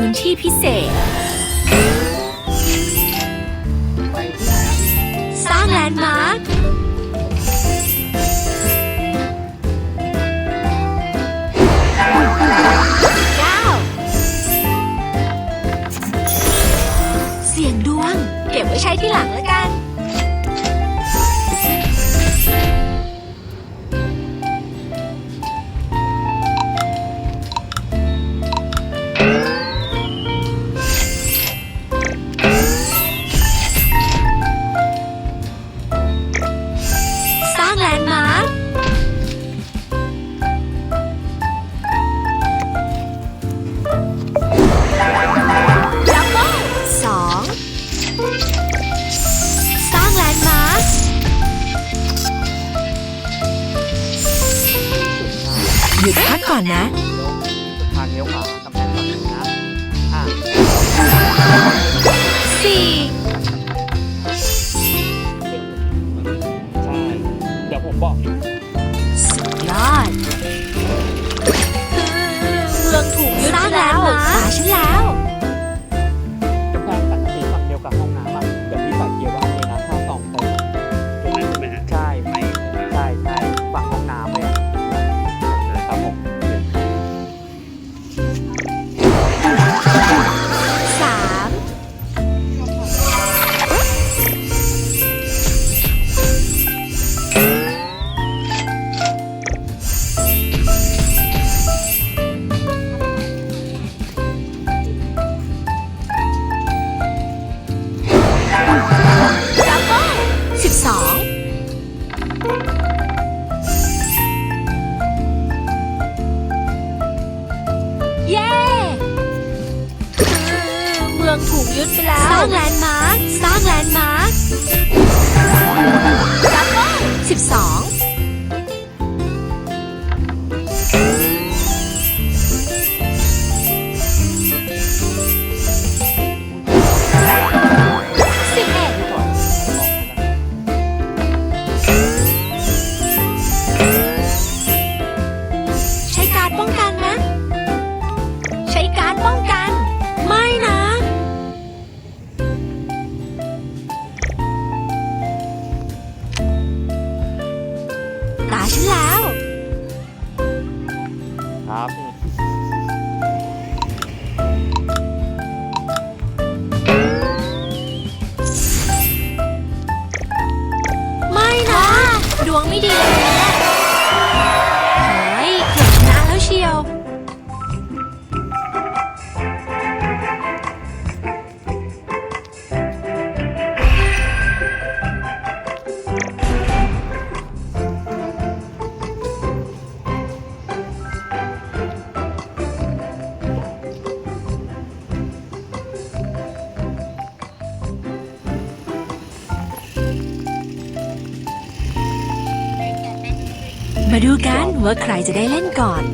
พื้นที่พิเศษ ก่อนนะ ทางเลี้ยวขวาตำแพงฝั่งนี้นะห้าสี่ใช่ เดี๋ยวผมบอกสุดยอดเรื่องถูกยึดงแล้วนหาฉันแล้ว วังไม่ดีเลย มาดูกันว่าใครจะได้เล่นก่อน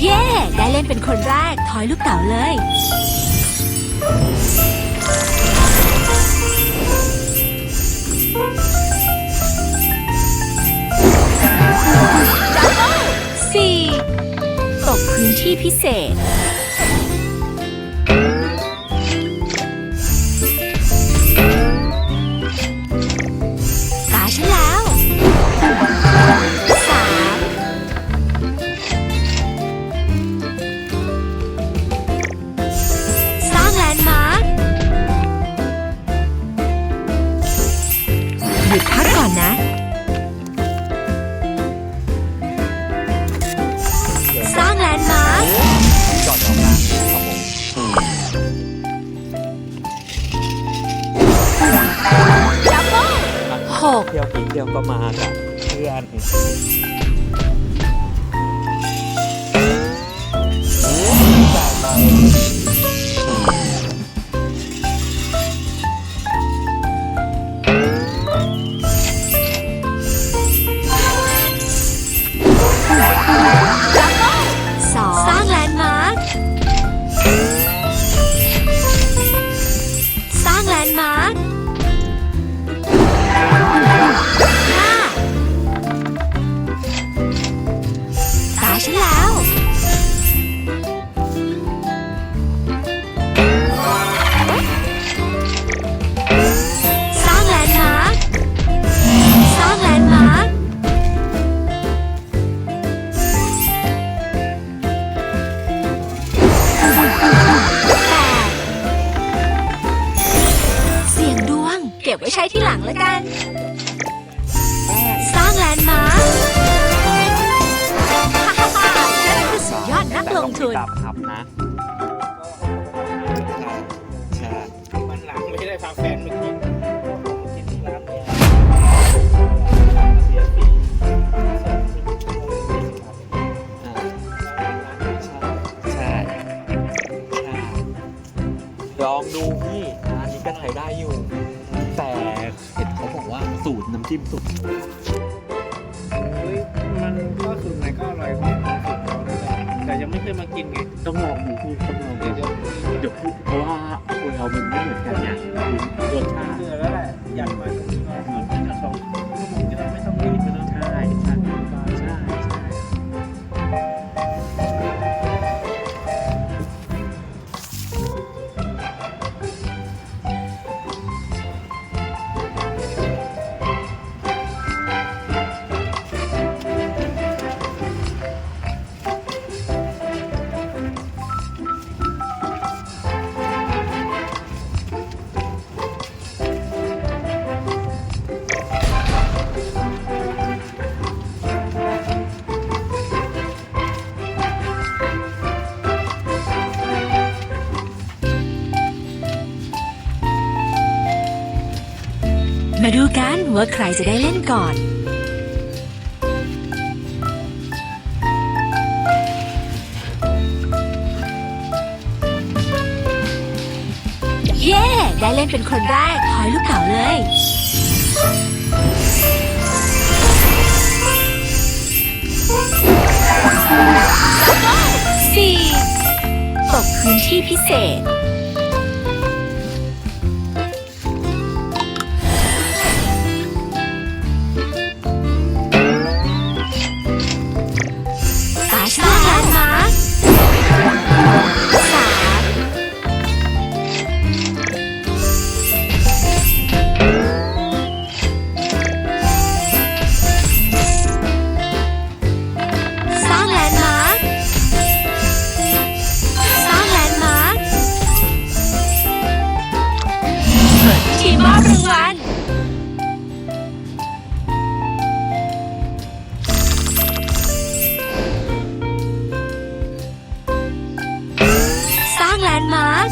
เย่ได้เล่นเป็นคนแรก ทอยลูกเต๋าเลยสี่ตกพื้นที่พิเศษ ก เที่ยวกินเที่ยวก็มากับเพื่อนจ่ายไป แล้วกัน สร้างแลนด์มาร์คฮ่าฮ่าฮ่าฉันคือสุดยอดนักลงทุน แต่ต้องมีตามทับนะใช่วันหลังไม่ได้พาแฟนมากินกินที่ร้านเนี่ยเสียฟรีส่งสิบชั่วโมงยี่สิบบาทอ่าร้านใช่ใช่ลองดูพี่อันนี้ก็ถ่ายได้อยู่ จิ้มสุดเฮ้ยมันก็สูตรไหนก็อร่อยของสูตรเราด้วยแหละแต่ยังไม่เคยมากินไงต้องลองดูพี่ต้องลองดูเดี๋ยวเดี๋ยวเดี๋ยวพูดเพราะว่าคนเรามันไม่เหมือนกันเนี่ยรสชาติเจอแล้วแหละอยากมาตรงนี้ก็มันจะสองชั่วโมง มาดูกันว่าใครจะได้เล่นก่อน เย้ ได้เล่นเป็นคนแรกคอยลูกเต๋าเลย สี่ตกพื้นที่พิเศษางแลนด์มาร์ค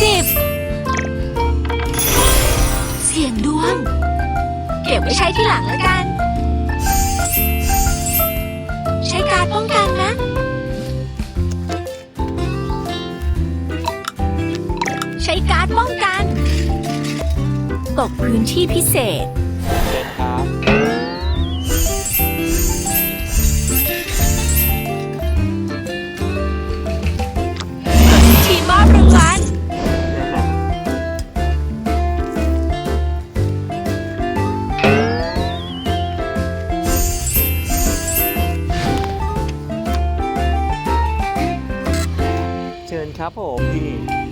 สิบเสียงดวง เก็บไว้ใช้ที่หลังแล้วกัน ใช้การป้องกันนะใช้การป้องกัน ตกพื้นที่พิเศษ เชิญครับทีมมอบรางวัลเชิญครับผมพี่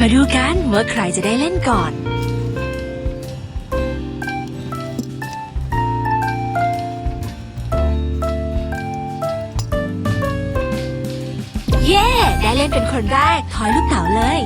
มาดูกันว่าใครจะได้เล่นก่อน เย้ ได้เล่นเป็นคนแรกทอยลูกเต๋าเลย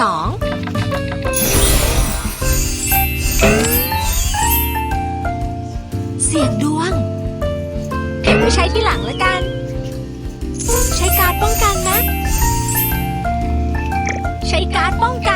สองเสียงดวงเก็บไว้ใช้ที่หลังแล้วกัน ใช้การป้องกันนะ ใช้การป้องกัน